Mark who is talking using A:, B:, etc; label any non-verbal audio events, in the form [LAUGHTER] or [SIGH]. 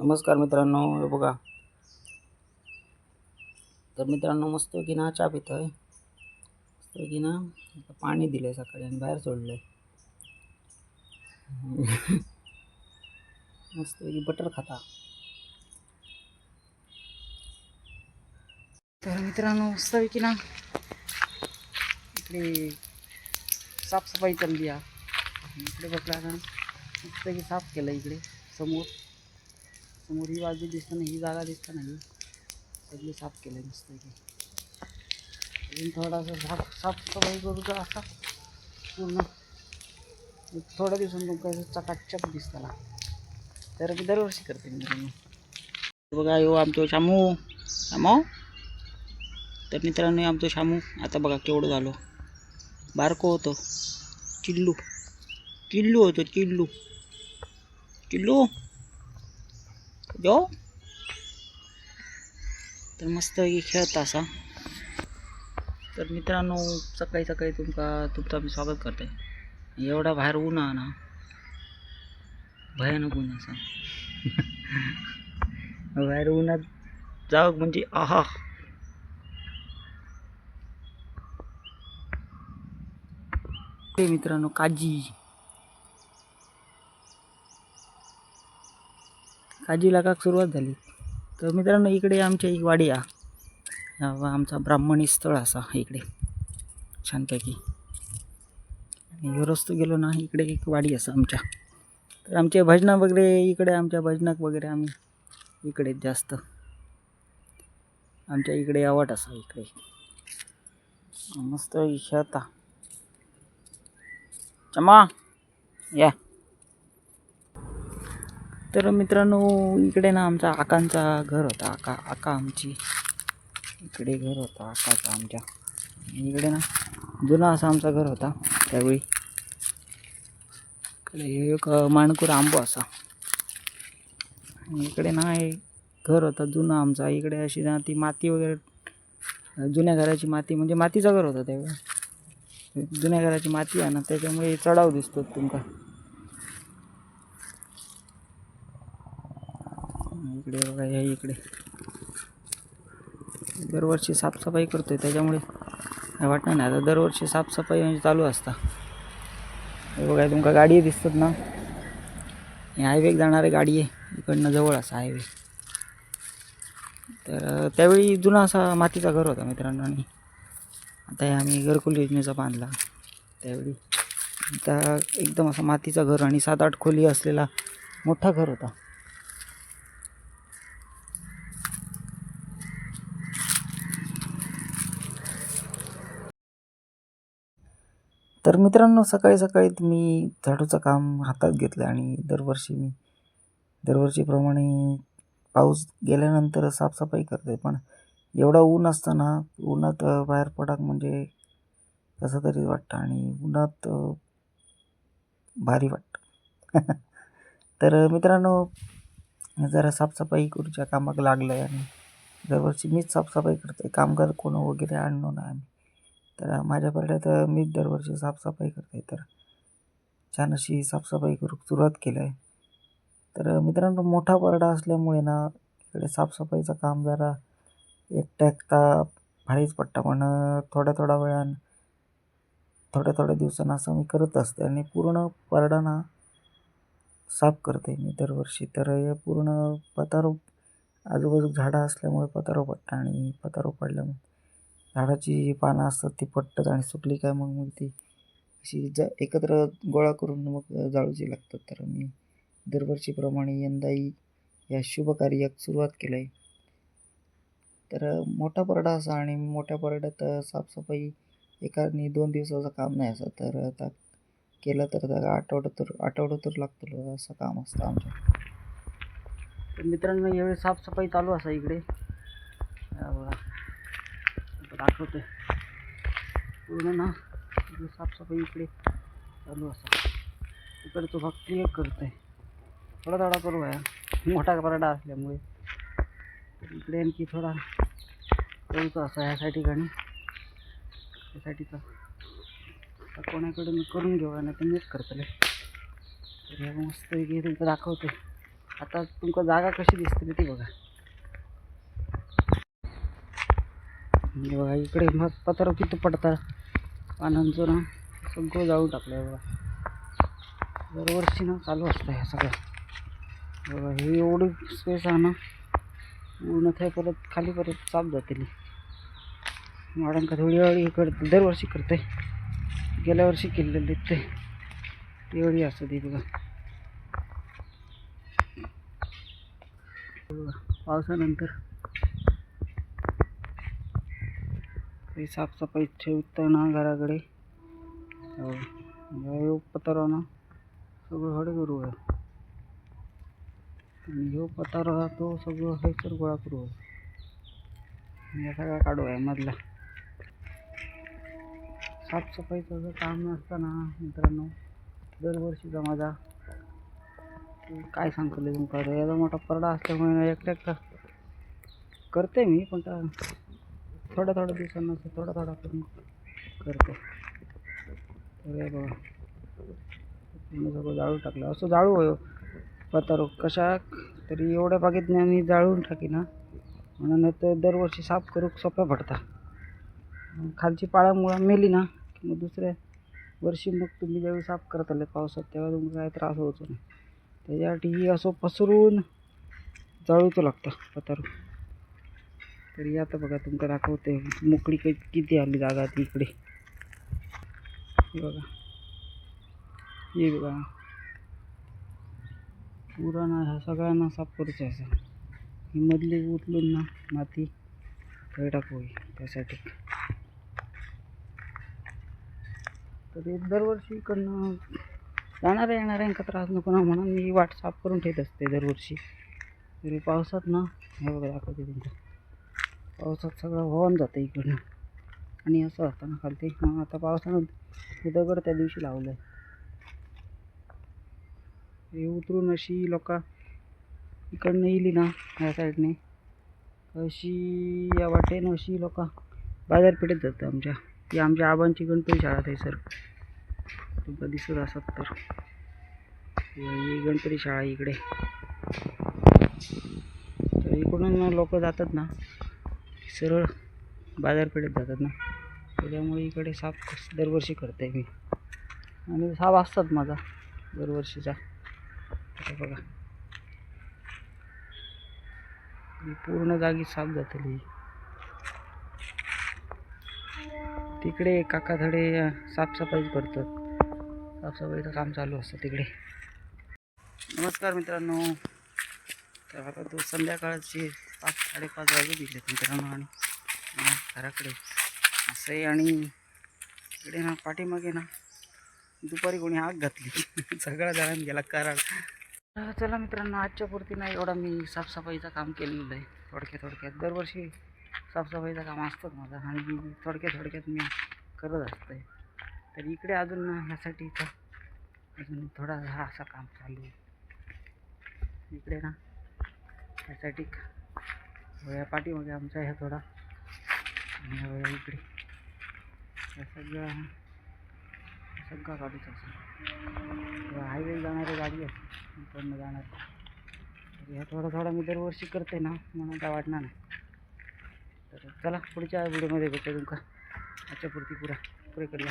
A: नमस्कार मित्रांनो हे बघा. तर मित्रांनो मस्त की ना चहा पितो आहे मस्त की ना आता पाणी दिलं आहे सकाळी आणि बाहेर सोडलं आहे [LAUGHS] मस्त की बटर खाता. तर मित्रांनो मस्त की ना इकडे साफसफाई चालली आहे इकडे बघला ना मस्त की साफ केलं इकडे समोर. समोर ही बाजू दिसतं नाही, ही जागा दिसतं नाही. सगळी साफ़ केलं मस्त की अजून थोडासा साफ़ साफसफाई करू तर असा पूर्ण. थोड्या दिवसांनी तुमका चकाचक दिसताना तर मी दरवर्षी करते मित्रांनो. बघा, यो आमचो शामू. शामू? तर मित्रांनो आमचं शामू. आता बघा केवढं झालो. बारको होतो. चिल्लू. चिल्लू होतो, चिल्लू. चिल्लू? जो तर मस्त खेळत असा तर मित्रांनो सकाळी सकाळी तुमका तुमचं आम्ही स्वागत करते एवढा बाहेर ऊन आहे ना भयानक ऊन असा बाहेर उन्हात जावं म्हणजे आहा ते मित्रांनो काजी काजी लागाक सुरुवात झाली? तर मित्रांनो इकडे आमच्या एक वाडी हा आमचा ब्राह्मणी स्थळ असा इकडे. छानपैकी. आणि ह्यो रस्तो गेलो ना इकडे एक वाडी असा आमच्या. तर आमचे भजनं वगैरे इकडे आमच्या भजनाक वगैरे आम्ही इकडे जास्त. आमच्या इकडे आवट असा इकडे. मस्त खेळता चमा या. तर मित्रांनो इकडे ना आमचा आकांचा घर होता. आका आका आमची. इकडे घर होता आकाचा आमच्या. इकडे ना जुना असा आमचा घर होता त्यावेळी. इकडे एक माणकूर आंबो असा. इकडे ना एक घर होता जुना आमचा. इकडे अशी ना ती माती वगैरे जुन्या घराची माती म्हणजे मातीचा घर होता त्यावेळी. जुन्या घराची माती आहे ना त्याच्यामुळे चढाव दिसतो तुमका इकडे बघा हे इकडे. दरवर्षी साफसफाई करतोय त्याच्यामुळे काय वाटणार नाही. आता दरवर्षी साफसफाई म्हणजे चालू असता. हे बघा तुमका गाडी दिसतात ना? हे हायवेक जाणारी गाडी आहे इकडनं जवळ असा हायवे तर त्यावेळी जुना असा मातीचा घर होता मित्रांनो. आणि आता हे आम्ही घरकुल योजनेचा बांधला त्यावेळी. आता एकदम असा मातीचा घर आणि सात आठ खोली असलेला मोठा घर होता. तर मित्रांनो सकाळी सकाळी तुम्ही झाडूचं काम हातात घेतलं आणि दरवर्षी मी दरवर्षीप्रमाणे पाऊस गेल्यानंतर साफसफाई करते पण एवढा ऊन असताना उन्हात बाहेर पडाक म्हणजे कसं तरी वाटतं आणि उन्हात भारी वाटतं. [LAUGHS] तर मित्रांनो जरा साफसफाई करूच्या कामाक लागलं आहे आणि दरवर्षी मीच साफसफाई करते कामगार कोण वगैरे आणलो ना आम्ही. तर माझ्या परड्यात मीच दरवर्षी साफसफाई करते तर छान अशी साफसफाई करू सुरुवात केलं आहे तर मित्रांनो मोठा परडा असल्यामुळे ना इकडे साफसफाईचं काम जरा एकटा एकटा भारीच पडतं. पण थोड्या थोड्या वेळानं थोड्या थोड्या दिवसांना असं मी करत असते आणि पूर्ण परडा ना साफ करते मी दरवर्षी. तर हे पूर्ण पतारो आजूबाजू झाडं असल्यामुळे पतारो पडतं आणि पतारो पडल्यामुळे झाडाची जी पानं असतात ती पडतात आणि सुकली काय मग मग ती अशी ज एकत्र गोळा करून मग जाळूची लागतात. तर मी दरवर्षीप्रमाणे यंदाही या शुभ कार्याक सुरुवात केलं आहे तर मोठा परडा असा आणि मोठ्या परड्यात साफसफाई एकाने दोन दिवसाचं काम नाही असं. तर आता केलं तर त्याला आठवडं तर आठवडं तर लागतो असं काम असतं आमच्या. तर मित्रांनो यावेळी साफसफाई चालू असा इकडे. दाखवतो दाखवतोय पूर्ण ना इकडे साफसफाई इकडे चालू असा. इकडे तो भाग क्लिअर करतोय. थोडा थोडा करू आहे मोठा बराडा असल्यामुळे. इकडे आणखी थोडा करूचा असा ह्या ठिकाणी. त्यासाठीचा आता कोणाकडे मी करून घेऊ ना ते मीच करतले तर मस्त तुमचं दाखवते आता तुमका जागा कशी दिसतली ती बघा हे बघा इकडे मग पत्र किती पडतात? पानांचं ना सगळं जाळून टाकलं बघा. दरवर्षी ना चालू असतं हे सगळं. बघा हे एवढी स्पेस आहे ना पूर्ण ते परत खाली परत साफ जातील मॅडम का थोडी वेळी हे करते दरवर्षी करते. गेल्या वर्षी केलेले ते. एवढी असतं ती बघा, पावसानंतर काही साफसफाई ठेवतं ना घराकडे. हो. ह्यो पतारा ना सगळं हडे करू आहे आणि ह्यो पतारा तो सगळं हैसर गोळा करू. आहे या सगळा काढू आहे मधला? साफसफाईचं जर काम नसताना मित्रांनो दरवर्षीचा माझा. काय सांगतो तुमका याचा मोठा परडा असल्यामुळे ना करते मी पण थोड्या थोड्या दिवसांना असं थोडा थोडा करून करते. तर हे बघा पूर्ण सगळं जाळून टाकलं. असं जाळू होय. पतारो कशा तरी एवढ्या बागेत मी जाळून टाकी ना. म्हणून तर दरवर्षी साफ करूक सोप्या पडता. खालची पाळ्यामुळं मेली ना की मग दुसऱ्या वर्षी मग तुम्ही ज्यावेळी साफ करत आले पावसात तेव्हा तुमचा काय त्रास होतो नाही. त्याच्यासाठी असं पसरून जाळूचं लागतं पतारू. तरी आता बघा तुमका दाखवते. मोकळी काही किती आली जागा ती इकडे. हे बघा. हे बघा. पुराणा ह्या सगळ्यांना साफ करूचा आहे ही मधली उचलून ना माती थंय टाकू होई त्यासाठी. तर दरवर्षी इकडनं जाणाऱ्या येणाऱ्यांका त्रास नको ना म्हणून मी वाट साफ करून ठेवत असते दरवर्षी. तरी पावसात ना हे बघा दाखवते तुमचं पावसात सगळं वाहून जातं इकडनं. आणि असं असतं ना खालती. मग आता पावसानं दगड त्या दिवशी लावलं आहे हे उतरून अशी लोक इकडनं येईली ना ह्या साईडने. अशी या वाटेनं अशी लोक बाजारपेठेत जातं आमच्या. ती आमच्या आबांची गणपती शाळा आहे सर. तुमका दिसत असत तर. ही गणपती शाळा इकडे. तर इकडून लोक जातात ना सरळ बाजारपेठेत जातात ना. त्याच्यामुळे इकडे साफ दरवर्षी करते मी. आणि साफ असतात माझा दरवर्षीचा. बघा. ही पूर्ण जागी साफ जातली. तिकडे काका साफसफाई करतात. साफसफाईचं काम चालू असतं तिकडे. नमस्कार मित्रांनो. तर आता तो संध्याकाळची साडेपाच वाजे दिले मित्रांनो आणि घराकडे. असं आहे आणि इकडे ना पाठीमागे ना दुपारी कोणी आग घातली. [LAUGHS] सगळा जणांनी गेला कारण. चला मित्रांनो आजच्या पुरती ना एवढा मी साफसफाईचं काम केलेलं आहे. थोडक्यात थोडक्यात. दरवर्षी साफसफाईचं काम असतंच माझं आणि थोडक्यात थोडक्यात मी करत असते. तर इकडे अजून ना ह्यासाठी तर अजून थोडा हा असं काम चालू आहे. इकडे ना ह्यासाठी वया पाठीमागे आमचा ह्या थोडा. आणि ह्या वया इकडे. या सगळा गाडीच काढूच हायवे जाणारी गाडी आहे. इकडनं जाणार. ह्या थोडा थोडा मी दरवर्षी करते ना म्हणून काय वाटणार नाही. तर चला पुढच्या व्हिडिओमध्ये भेटू तुमका आजच्या पुरती पुरा. पुरे करला